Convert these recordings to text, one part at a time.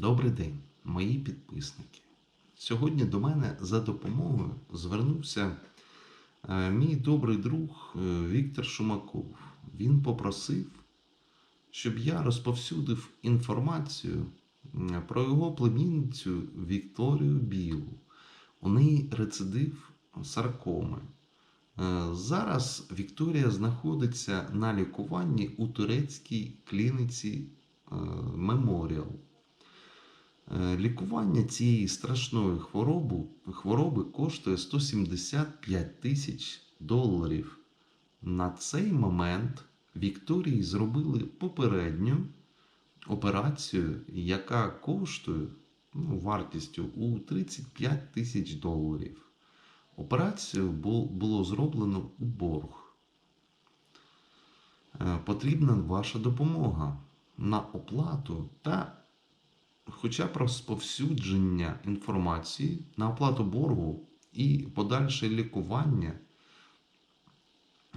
Добрий день, мої підписники. Сьогодні до мене за допомогою звернувся е, мій добрий друг е, Віктор Шумаков. Він попросив, щоб я розповсюдив інформацію про його племінницю Вікторію Білу. У неї рецидив саркоми. Е, Зараз Вікторія знаходиться на лікуванні у турецькій клініці Меморіал. Е, Лікування цієї страшної хвороби, хвороби коштує 175 тисяч доларів. На цей момент Вікторії зробили попередню операцію, яка коштує ну, вартістю у 35 тисяч доларів. Операцію було зроблено у борг. Е, Потрібна ваша допомога на оплату та хоча розповсюдження інформації на оплату боргу і подальше лікування,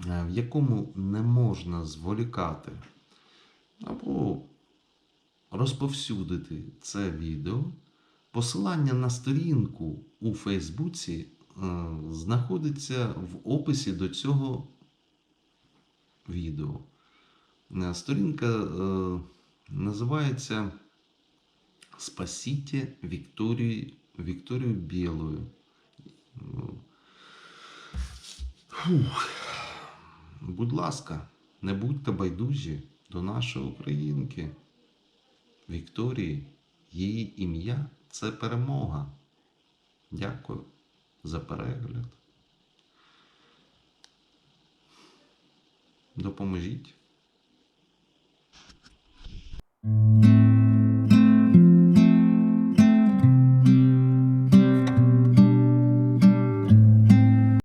е, в якому не можна зволікати, або розповсюдити це відео. Посилання на сторінку у Фейсбуці е, знаходиться в описі до цього відео. Е, Сторінка називається Спасите Вікторію, Вікторію Білою. Фух. Будь ласка, не будьте байдужі до нашої українки. Вікторії, її ім'я це перемога. Дякую за перегляд. Допоможіть.